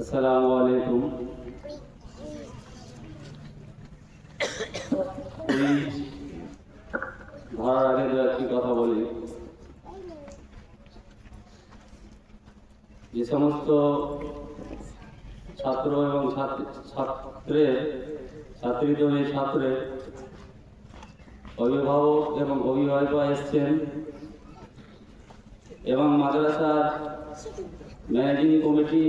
আসসালামু আলাইকুম। কথা যে সমস্ত ছাত্র এবং ছাত্রী ছাত্রের ছাত্রীদের ছাত্রের অভিভাবক এবং অভিভাবিকা এসছেন এবং মাদ্রাসার ম্যানেজিং কমিটি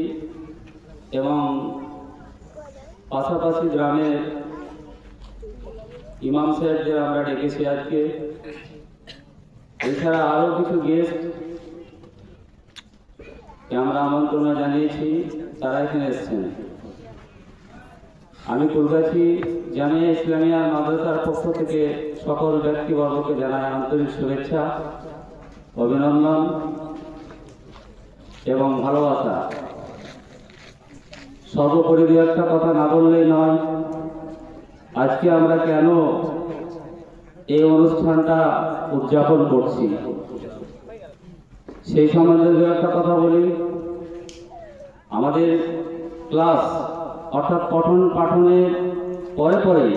এবং পাশাপাশি গ্রামের ইমাম সাহেবদের আমরা ডেকেছি আজকে। এছাড়া আরও কিছু গেস্ট আমরা আমন্ত্রণ জানিয়েছি, তারা এখানে এসছেন। আমি কুলগাছি জামিয়া ইসলামিয়া মাদ্রাসার পক্ষ থেকে সকল ব্যক্তিবর্গকে জানাই আন্তরিক শুভেচ্ছা, অভিনন্দন। এবং ভালোবাসা। সর্বোপরি দু একটা কথা না বললেই নয়, আজকে আমরা কেন এই অনুষ্ঠানটা উদযাপন করছি? সেই সম্বন্ধে দু একটা কথা বলি। আমাদের ক্লাস, অর্থাৎ পঠন পাঠনের পরে পরে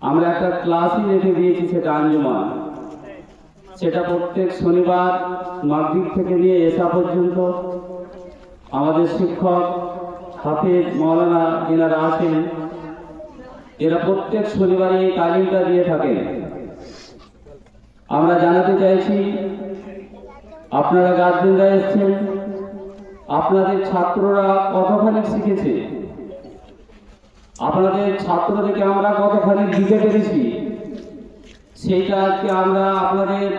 আমরা একটা ক্লাসই রেখে দিয়েছি সেটা আঞ্জুমান। সেটা প্রত্যেক শনিবার মাগরিব থেকে নিয়ে এসা পর্যন্ত আমাদের শিক্ষক হাফিজ মৌলানা এনারা আছেন এরা প্রত্যেক শনিবারে এই তালিমটা দিয়ে থাকেন। আমরা জানাতে চাইছি, আপনারা গার্জেনরা এসছেন, আপনাদের ছাত্ররা কতখানি শিখেছে? আপনাদের ছাত্রদেরকে আমরা কতখানি দিতে পেরেছি? সেইটা আজকে আমরা আপনাদের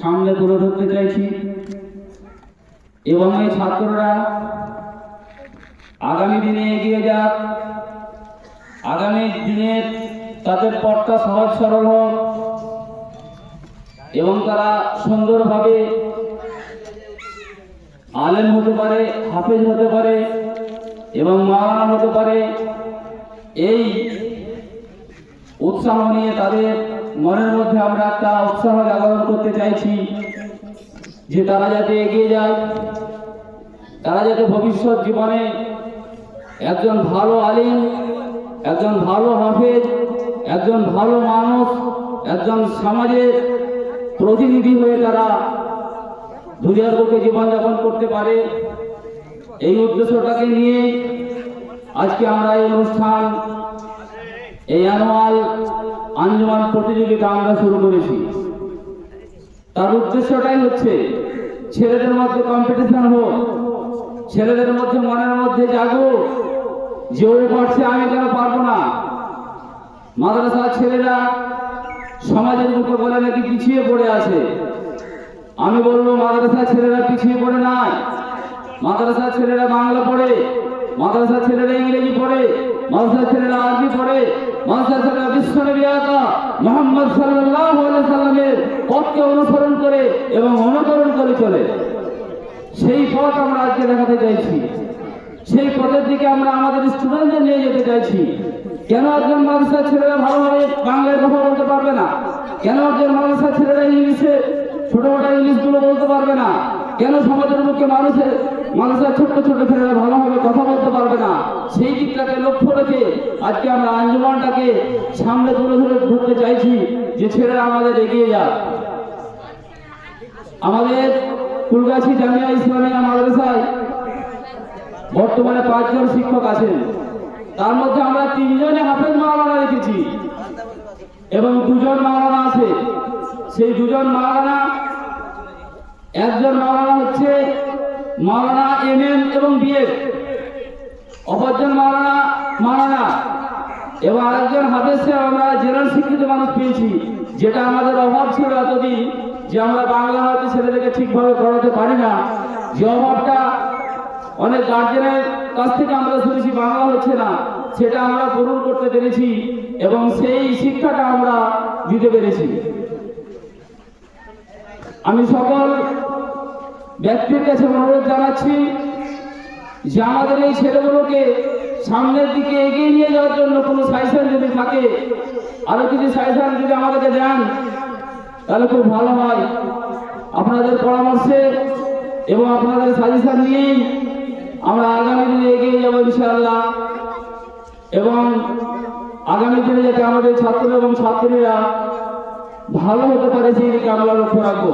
সামনে তুলে ধরতে চাইছি। এবং এই ছাত্ররা আগামী দিনে এগিয়ে যাক। আগামী দিনে তাদের পথটা সহজ সরল হোক এবং তারা সুন্দরভাবে আলেম হতে পারে, হাফেজ হতে পারে এবং মাওলানা হতে পারে। এই উৎসাহ নিয়ে তাদের মনের মধ্যে আমরা একটা উৎসাহ জাগরণ করতে চাইছি যে তারা যাতে এগিয়ে যায়, তারা যাতে ভবিষ্যৎ জীবনে একজন ভালো আলিম, একজন ভালো হাফেজ, একজন ভালো মানুষ, একজন সমাজের প্রতিনিধি হয়ে তারা দুনিয়ার বুকে জীবনযাপন করতে পারে, এই উদ্দেশ্যটাকে নিয়ে আজকে আমরা এই অনুষ্ঠান, এই অ্যানুয়াল আঞ্জুমান প্রতিযোগিতা আমরা শুরু করেছি। তার উদ্দেশ্যটাই হচ্ছে ছেলেদের মধ্যে কম্পিটিশন হোক, ছেলেদের মধ্যে মনের মধ্যে জাগো যে ও পারছে আমি কেন পারব না? মাদ্রাসার ছেলেরা সমাজের মুখে বলে নাকি পিছিয়ে পড়ে আছে? আমি বলব, মাদ্রাসার ছেলেরা পিছিয়ে পড়ে নাই। মাদ্রাসার ছেলেরা বাংলা পড়ে। মাদ্রাসার ছেলেরা ইংরেজি পড়ে, মাদ্রাসার ছেলেরা আরবি পড়ে, মাদ্রাসার ছেলেরা বিশ্বনবী আকা মোহাম্মদ সাল্লাল্লাহু আলাইহি সাল্লামের পথকে অনুসরণ করে এবং অনুকরণ করে চলে। সেই পথ আমরা আজকে দেখাতে চাইছি। সেই পথের দিকে আমরা আমাদের স্টুডেন্টদের নিয়ে যেতে চাইছি। কেন একজন মাদ্রাসার ছেলেরা ভালোভাবে বাংলায় কথা বলতে পারবে না? কেন একজন মাদ্রাসার ছেলেরা ইংলিশে ছোটখাটো ইংলিশগুলো বলতে পারবে না? কেন সমাজের মুখে মানুষের মানুষের ছোট্ট ছোট ছেলেরা ভালোভাবে কথা বলতে পারবে না। সেই দিকটাকে লক্ষ্য রেখে আজকে আমরা আঞ্জুমানটাকে সামনে তুলে ধরে ধরতে চাইছি যে ছেলেরা আমাদের এগিয়ে যাক। আমাদের কুলগাছি জামিয়া ইসলামিয়া মাদ্রাসায় বর্তমানে পাঁচজন শিক্ষক আছেন। তার মধ্যে আমরা তিনজনে হাফেজ মাওলানা রেখেছি এবং দুজন মাওলানা আছে। সেই দুজন মাওলানা, একজন মাওলানা হচ্ছে মাওলানা এম এম এবং বিএড অপরজন মাওলানা মাওলানা। এবং আরেকজন হাফেজ আমরা জেনারেল শিক্ষিত মানুষ পেয়েছি, যেটা আমাদের অভাব ছিল এতদিন যে আমরা বাংলা হয়তো ছেলেদেরকে ঠিকভাবে পড়াতে পারি না। যে অভাবটা অনেক গার্জেনের কাছ থেকে আমরা শুনেছি, বাংলা হচ্ছে না, সেটা আমরা পূরণ করতে পেরেছি এবং সেই শিক্ষাটা আমরা দিতে পেরেছি। আমি সকল ব্যক্তির কাছে অনুরোধ জানাচ্ছি যে আমাদের এই ছেলেগুলোকে সামনের দিকে এগিয়ে নিয়ে যাওয়ার জন্য কোনো সাজেশন যদি থাকে, আরও কিছু সাজেশন যদি আমাদেরকে দেন, তাহলে খুব ভালো হয়। আপনাদের পরামর্শে এবং আপনাদের সাজেশন নিয়েই আমরা আগামী দিনে এগিয়ে যাব ইনশাআল্লাহ। এবং আগামী দিনে যাতে আমাদের ছাত্র এবং ছাত্রীরা ভালো হতে পারে, সেই দিকে আমরা লক্ষ্য রাখব।